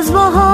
was behind.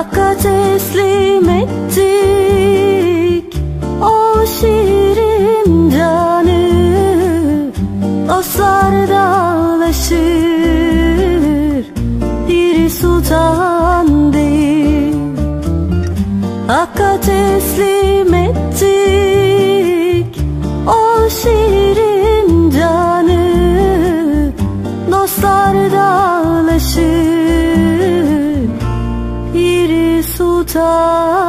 Hakka teslim ettik. O şiirin canı Dostlar dağlaşır. Diri sultan değil. Hakka teslim So.